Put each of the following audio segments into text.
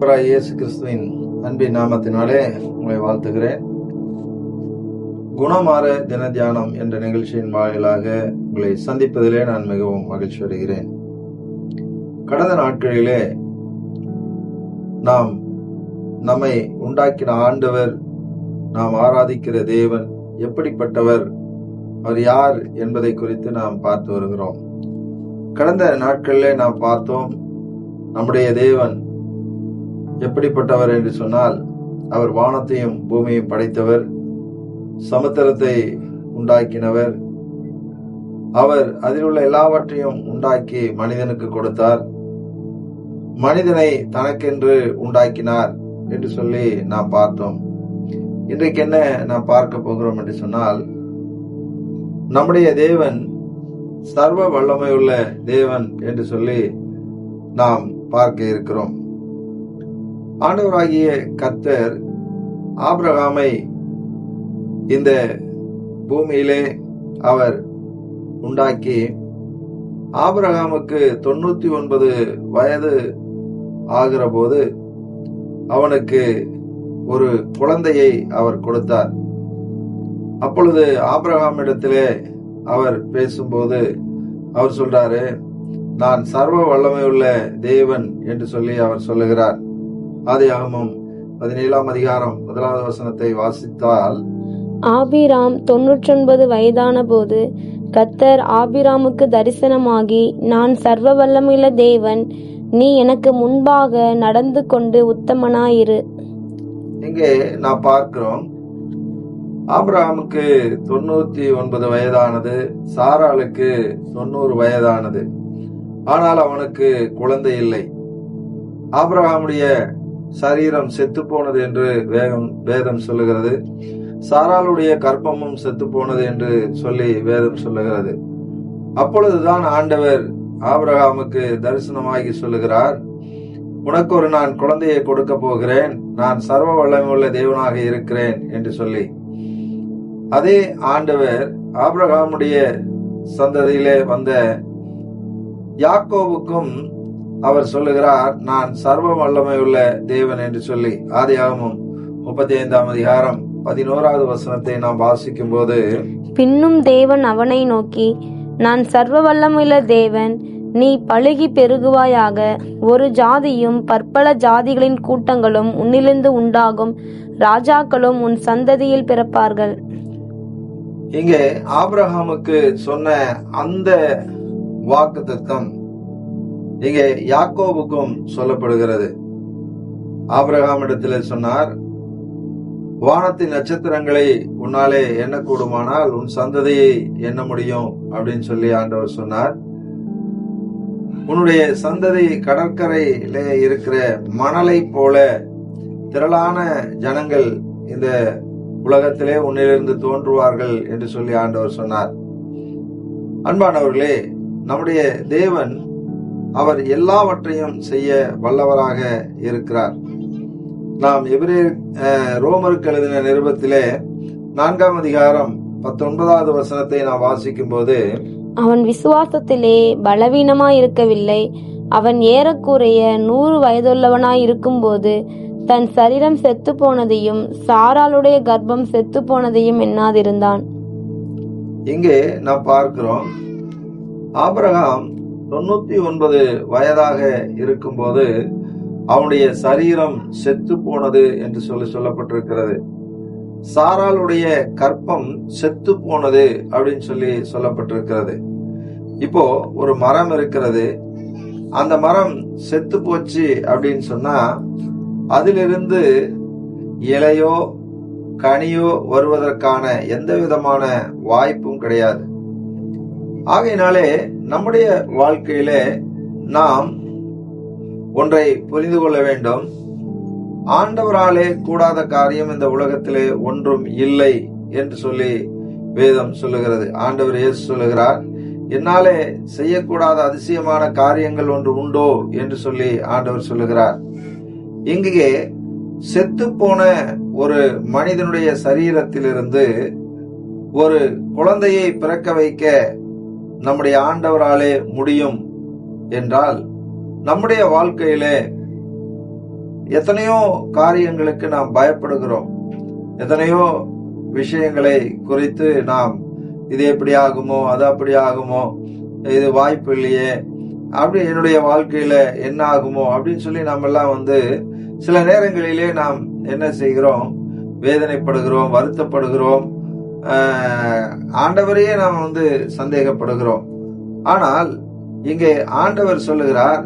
கர்த்தராய் இயேசு கிறிஸ்துவின் அன்பின் நாமத்தினாலே உங்களை வாழ்த்துகிறேன். குணமாற தின தியானம் என்ற நிகழ்ச்சியின் வாயிலாக உங்களை சந்திப்பதிலே நான் மிகவும் மகிழ்ச்சி அடைகிறேன். கடந்த நாட்களிலே நாம் நம்மை உண்டாக்கின ஆண்டவர் நாம் ஆராதிக்கிற தேவன் எப்படிப்பட்டவர் அவர் யார் என்பதை குறித்து நாம் பார்த்து வருகிறோம். கடந்த நாட்களிலே நாம் பார்த்தோம் நம்முடைய தேவன் எப்படிப்பட்டவர் என்று சொன்னால் அவர் வானத்தையும் பூமியையும் படைத்தவர் சமுத்திரத்தை உண்டாக்கினவர். அவர் அதில் உள்ள எல்லாவற்றையும் உண்டாக்கி மனிதனுக்கு கொடுத்தார். மனிதனை தனக்கென்று உண்டாக்கினார் என்று சொல்லி நாம் பார்த்தோம். இன்றைக்கு என்ன நாம் பார்க்க போகிறோம் என்று சொன்னால் நம்முடைய தேவன் சர்வ வல்லமையுள்ள தேவன் என்று சொல்லி நாம் பார்க்க இருக்கிறோம். ஆண்டவராகிய கத்தர் ஆபிரகாமை இந்த பூமியிலே அவர் உண்டாக்கி ஆபிரகாமுக்கு தொண்ணூத்தி ஒன்பது வயது ஆகிற போது அவனுக்கு ஒரு குழந்தையை அவர் கொடுத்தார். அப்பொழுது ஆபிரகாமிடத்திலே அவர் பேசும்போது அவர் சொல்றாரு நான் சர்வ வல்லமை உள்ள தேவன் என்று சொல்லி அவர் சொல்லுகிறார். ஆதியாகமம் பதினேழாம் அதிகாரம் முதலாவது வசனத்தை வாசித்தால் ஆபிராம் தொன்னூற்றொன்பது வயதான போது கத்தர் ஆபிராமுக்கு தரிசனமாகி நான் சர்வ வல்லமையுள்ள தேவன் நீ எனக்கு முன்பாக நடந்து கொண்டு உத்தமனாயிரு. இங்கே நாம் பார்க்கிறோம் ஆபிரகாமுக்கு தொண்ணூத்தி ஒன்பது வயதானது சாராளுக்கு தொண்ணூறு வயதானது. ஆனால் அவனுக்கு குழந்தை இல்லை. ஆபிரகாமுடைய சரீரம் செத்து போனது என்று வேகம் வேதம் சொல்லுகிறது. சாராளுடைய கற்பமும் செத்து போனது என்று சொல்லி வேதம் சொல்லுகிறது. அப்பொழுதுதான் ஆண்டவர் ஆபிரகாமுக்கு தரிசனமாகி சொல்லுகிறார் உனக்கு ஒரு நான் குழந்தையை கொடுக்க போகிறேன் நான் சர்வ வல்லமையுள்ள தேவனாக இருக்கிறேன் என்று சொல்லி. அதே ஆண்டவர் ஆபிரகாமுடைய சந்ததியிலே வந்த யாக்கோவுக்கும் அவர் சொல்லுகிறார் நான் சர்வ வல்லமையுள்ள தேவன் என்று சொல்லி ஆதியாகமும் முப்பத்தி ஐந்தாம் அதிகாரம் பதினோராவது வசனத்தை நாம் வாசிக்கும் போது பின்னும் தேவன் அவனை நோக்கி நான் சர்வ வல்லமையுள்ள தேவன் நீ பழுகி பெருகுவாயாக ஒரு ஜாதியும் பற்பல ஜாதிகளின் கூட்டங்களும் உன்னிலிருந்து உண்டாகும் ராஜாக்களும் உன் சந்ததியில் பிறப்பார்கள். இங்கே ஆபிரகாமுக்கு சொன்ன அந்த வாக்கு தத்தம் இங்கே யாக்கோவுக்கும் சொல்லப்படுகிறது. ஆபிரகாமிடத்தில் சொன்னார் வானத்தின் நட்சத்திரங்களை உன்னாலே எண்ணக்கூடுமானால் உன் சந்ததியை எண்ண முடியும் அப்படின்னு சொல்லி ஆண்டவர் சொன்னார். உன்னுடைய சந்ததி கடற்கரையிலே இருக்கிற மணலை போல திரளான ஜனங்கள் இந்த உலகத்திலே உன்னிலிருந்து தோன்றுவார்கள் என்று சொல்லி ஆண்டவர் சொன்னார். அன்பானவர்களே நம்முடைய தேவன் அவர் எல்லாவற்றையும் செய்ய வல்லவராக இருக்கிறார். நாம் எபிரே ரோமருக்கு எழுதின நிருபத்திலே நான்காம் அதிகாரம் பத்தொன்பதாவது வசனத்தை நாம் வாசிக்கும் போது அவன் விசுவாசத்திலே பலவீனமாய் இருக்கவில்லை அவன் ஏறக்குறைய நூறு வயதுள்ளவனாய் இருக்கும்போது தன் சரீரம் செத்து போனதையும் சாராளுடைய கர்ப்பம் செத்து போனதையும் எண்ணாதிருந்தான். இங்கே நாம் பார்க்கிறோம் ஆபிரகாம் தொண்ணூத்தி ஒன்பது வயதாக இருக்கும்போது அவனுடைய சரீரம் செத்து போனது என்று சொல்லி சொல்லப்பட்டிருக்கிறது. சாராளுடைய கற்பம் செத்து போனது அப்படின்னு சொல்லி சொல்லப்பட்டிருக்கிறது. இப்போ ஒரு மரம் இருக்கிறது. அந்த மரம் செத்து போச்சு அப்படின்னு சொன்னா அதிலிருந்து இலையோ கனியோ வருவதற்கான எந்த விதமான வாய்ப்பும் கிடையாது. ஆகையினாலே நம்முடைய வாழ்க்கையிலே நாம் ஒன்றை புரிந்து கொள்ள வேண்டும். ஆண்டவராலே கூடாத காரியம் இந்த உலகத்திலே ஒன்றும் இல்லை என்று சொல்லி வேதம் சொல்லுகிறது. ஆண்டவர் இயேசு சொல்லுகிறார் என்னாலே செய்யக்கூடாத அதிசயமான காரியங்கள் ஒன்று உண்டோ? என்று சொல்லி ஆண்டவர் சொல்லுகிறார். இங்கே செத்து போன ஒரு மனிதனுடைய சரீரத்திலிருந்து ஒரு குழந்தையை பிறக்க வைக்க நம்முடைய ஆண்டவராலே முடியும் என்றால் நம்முடைய வாழ்க்கையிலே எத்தனையோ காரியங்களுக்கு நாம் பயப்படுகிறோம். எத்தனையோ விஷயங்களை குறித்து நாம் இது எப்படி ஆகுமோ அது அப்படி ஆகுமோ இது வாய்ப்பு இல்லையே அப்படி என்னுடைய வாழ்க்கையில என்ன ஆகுமோ அப்படின்னு சொல்லி நம்ம எல்லாம் வந்து சில நேரங்களிலே நாம் என்ன செய்கிறோம்? வேதனைப்படுகிறோம் வருத்தப்படுகிறோம். ஆண்டவரையே நாம் வந்து சந்தேகப்படுகிறோம். ஆனால் இங்கே ஆண்டவர் சொல்லுகிறார்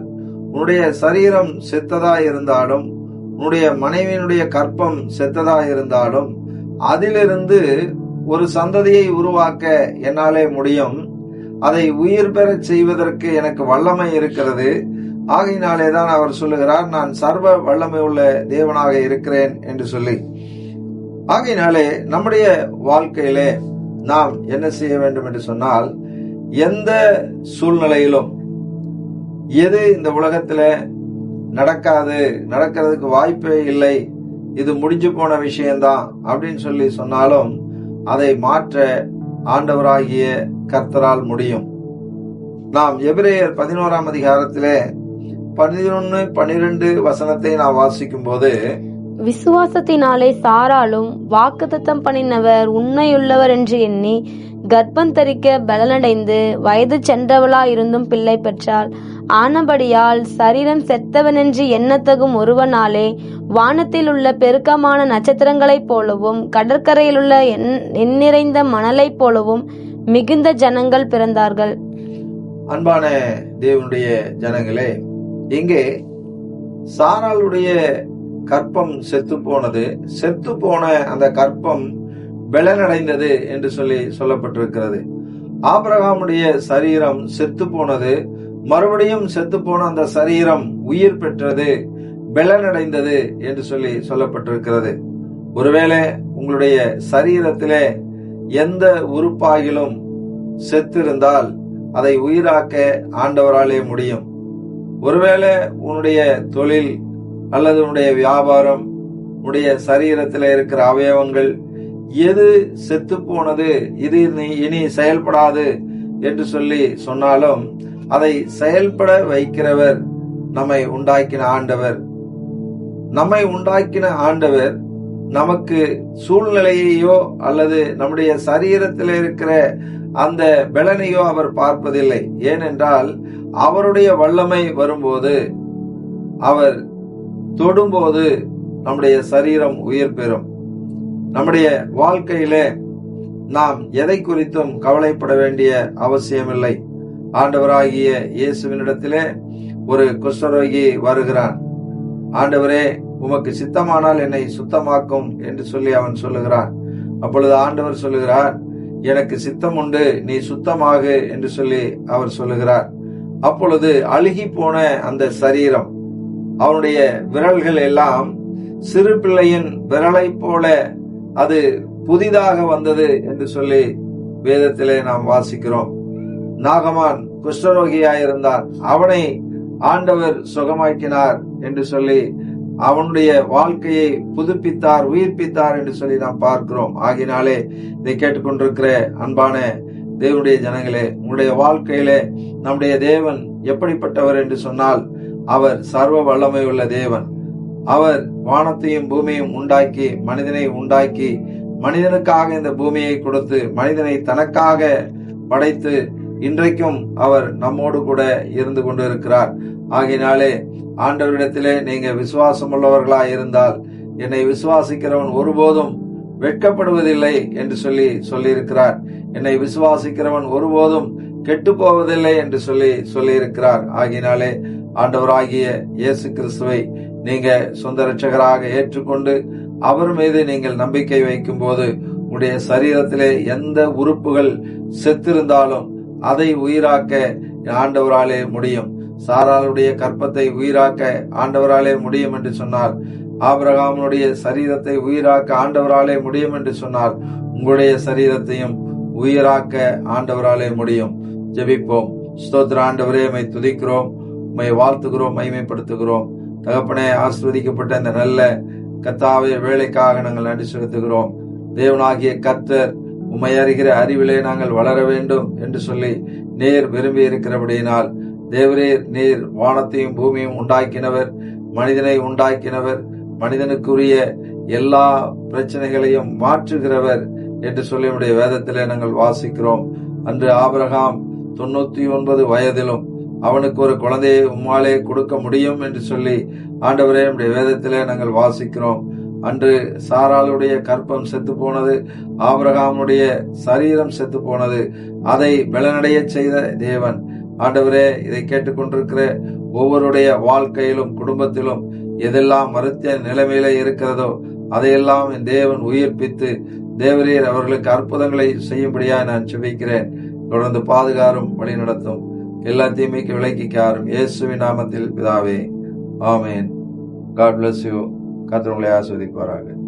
உன்னுடைய சரீரம் செத்ததா இருந்தாலும் உன்னுடைய மனைவியினுடைய கற்பம் செத்ததா இருந்தாலும் அதிலிருந்து ஒரு சந்ததியை உருவாக்க என்னாலே முடியும். அதை உயிர் பெறச் செய்வதற்கு எனக்கு வல்லமை இருக்கிறது. ஆகையினாலே தான் அவர் சொல்லுகிறார் நான் சர்வ வல்லமை உள்ள தேவனாக இருக்கிறேன் என்று சொல்லி. ஆகையினாலே நம்முடைய வாழ்க்கையிலே நாம் என்ன செய்ய வேண்டும் என்று சொன்னால் எந்த சூழ்நிலையிலும் எது இந்த உலகத்துல நடக்காது நடக்கிறதுக்கு வாய்ப்பே இல்லை இது முடிஞ்சு போன விஷயம்தான் அப்படின்னு சொல்லி சொன்னாலும் அதை மாற்ற ஆண்டவராகிய கர்த்தரால் முடியும். நாம் எபிரேயர் பதினோராம் அதிகாரத்திலே பதினொன்னு பன்னிரெண்டு வசனத்தை நாம் வாசிக்கும் போது விசுவாசத்தினாலே சாராலும் வாக்குத்தத்தம் பண்ணினவர் உண்மையுள்ளவர் என்று எண்ணி கர்ப்பம் தரிக்க பலனடைந்து வயது சென்றவளா இருந்தும் பிள்ளை பெற்றாள். ஆனபடியால் சரீரம் செத்தவனென்று எண்ணத்தகும் ஒருவனாலே வானத்தில் உள்ள பெருக்கமான நட்சத்திரங்களைப் போலவும் கடற்கரையில் உள்ள எண்ணிறைந்த மணலைப் போலவும் மிகுந்த ஜனங்கள் பிறந்தார்கள். அன்பான தேவனுடைய ஜனங்களே இங்கே சாராளுடைய கற்பம் செத்து போனது. செத்து போன அந்த கற்பம் பலனடைந்தது என்று சொல்லி சொல்லப்பட்டிருக்கிறது. ஆபிரகாமுடைய சரீரம் செத்து போனது. மறுபடியும் செத்து போன அந்த சரீரம் உயிர் பெற்றது பலனடைந்தது என்று சொல்லி சொல்லப்பட்டிருக்கிறது. ஒருவேளை உங்களுடைய சரீரத்திலே எந்த உறுப்பாகிலும் செத்திருந்தால் அதை உயிராக்க ஆண்டவராலே முடியும். ஒருவேளை உன்னுடைய தொழில் அல்லது உன்னுடைய வியாபாரம் உன்னுடைய சரீரத்தில் இருக்கிற அவயவங்கள் எது செத்து போனது இது நீ இனி செயல்படாது என்று சொல்லி சொன்னாலும் அதை செயல்பட வைக்கிறவர் நம்மை உண்டாக்கின ஆண்டவர். நம்மை உண்டாக்கின ஆண்டவர் நமக்கு சூழ்நிலையையோ அல்லது நம்முடைய சரீரத்தில் இருக்கிற அந்த பலனையோ அவர் பார்ப்பதில்லை. ஏனென்றால் அவருடைய வல்லமை வரும்போது அவர் தொடும்போது நம்முடைய சரீரம் உயிர் பெறும். நம்முடைய வாழ்க்கையிலே நாம் எதை குறித்தும் கவலைப்பட வேண்டிய அவசியமில்லை. ஆண்டவராகிய இயேசுவினிடத்திலே ஒரு குஷ்டரோகி வருகிறான். ஆண்டவரே உமக்கு சித்தமானால் என்னை சுத்தமாக்கும் என்று சொல்லி அவன் சொல்லுகிறான். அப்பொழுது ஆண்டவர் சொல்லுகிறார் எனக்கு சித்தம் உண்டு நீ சுத்தமாகு என்று சொல்லி அவர் சொல்லுகிறார். அப்பொழுது அழுகி போன அந்த சரீரம் அவனுடைய விரல்கள் எல்லாம் சிறு பிள்ளையின் விரலை போல அது புதிதாக வந்தது என்று சொல்லி வேதத்திலே நாம் வாசிக்கிறோம். நாகமான் குஷ்டரோகியாயிருந்தான் அவனை ஆண்டவர் சுகமாக்கினார் என்று சொல்லி அவனுடைய வாழ்க்கையை புதுப்பித்தார் உயிர்ப்பித்தார் என்று சொல்லி நாம் பார்க்கிறோம். ஆகினாலே இதை கேட்டுக்கொண்டிருக்கிற அன்பான தேவனுடைய ஜனங்களே உங்களுடைய வாழ்க்கையிலே நம்முடைய தேவன் எப்படிப்பட்டவர் என்று சொன்னால் அவர் சர்வ வல்லமை உள்ள தேவன். அவர் வானத்தையும் பூமியையும் உண்டாக்கி மனிதனை உண்டாக்கி மனிதனுக்காக இந்த பூமியை கொடுத்து மனிதனை தனக்காக படைத்து இன்றைக்கும் அவர் நம்மோடு கூட இருந்து கொண்டிருக்கிறார். ஆகினாலே ஆண்டவரிடத்திலே நீங்க விசுவாசம் உள்ளவர்களா இருந்தால் என்னை விசுவாசிக்கிறவன் ஒருபோதும் வெட்கப்படுவதில்லை என்று சொல்லி சொல்லியிருக்கிறார். என்னை விசுவாசிக்கிறவன் ஒருபோதும் கெட்டு போவதில்லை என்று சொல்லி சொல்லியிருக்கிறார். ஆகினாலே ஆண்டவராகிய இயேசு கிறிஸ்துவை நீங்க சொந்த ரட்சகராக ஏற்றுக்கொண்டு அவர் மீது நீங்கள் நம்பிக்கை வைக்கும் போது உடைய சரீரத்திலே எந்த உறுப்புகள் செத்திருந்தாலும் அதை உயிராக்க ஆண்டவராலே முடியும். சாராளுடைய கற்பத்தை உயிராக்க ஆண்டவராலே முடியும் என்று சொன்னார். ஆபிரகாமனுடைய சரீரத்தை உயிராக்க ஆண்டவராலே முடியும் என்று சொன்னார். உங்களுடைய சரீரத்தையும் உயிராக்க ஆண்டவராலே முடியும். ஜெபிப்போம். ஸ்தோத்திர ஆண்டவரே மை துதிக்கிறோம். உம்மை வாழ்த்துகிறோம் மகிமைப்படுத்துகிறோம். தகப்பனே ஆஸ்வதிக்கப்பட்ட இந்த நல்ல கத்தாவிய வேலைக்காக நாங்கள் நன்றி செலுத்துகிறோம். தேவனாகிய கத்தர் உம்மை அறிகிற அறிவிலே நாங்கள் வளர வேண்டும் என்று சொல்லி நேர் விரும்பி இருக்கிறபடியினால் தேவரே நீர் வானத்தையும் பூமியும் உண்டாக்கினவர் மனிதனை உண்டாக்கினவர் மனிதனுக்குரிய எல்லா பிரச்சனைகளையும் மாற்றுகிறவர் என்று சொல்லி நம்முடைய வேதத்திலே நாங்கள் வாசிக்கிறோம். அன்று ஆபிரகாம் தொண்ணூத்தி ஒன்பது வயதிலும் அவனுக்கு ஒரு குழந்தையை உம்மாலே கொடுக்க முடியும் என்று சொல்லி ஆண்டவரே நம்முடைய வேதத்திலே நாங்கள் வாசிக்கிறோம். அன்று சாராளுடைய கற்பம் செத்து போனது ஆபிரகாமுடைய சரீரம் செத்து போனது. அதை பலனடைய செய்த தேவன் ஆண்டவரே இதை கேட்டுக்கொண்டிருக்கிற ஒவ்வொருடைய வாழ்க்கையிலும் குடும்பத்திலும் எதெல்லாம் மருத்துவ நிலைமையில இருக்கிறதோ அதையெல்லாம் என் தேவன் உயிர்ப்பித்து தேவரீர் அவர்களுக்கு அற்புதங்களை செய்யும்படியா நான் செபிக்கிறேன் தொடர்ந்து பாதுகாரும் வழி நடத்தும். எல்லா தீமைக்கு விலக்கி காரும் இயேசுவின் நாமத்தில் பிதாவே. ஆமேன். காட் பிளஸ் யூ கத்திரங்களை ஆஸ்வதிப்பார்கள் ஆஸ்வதிப்பாராக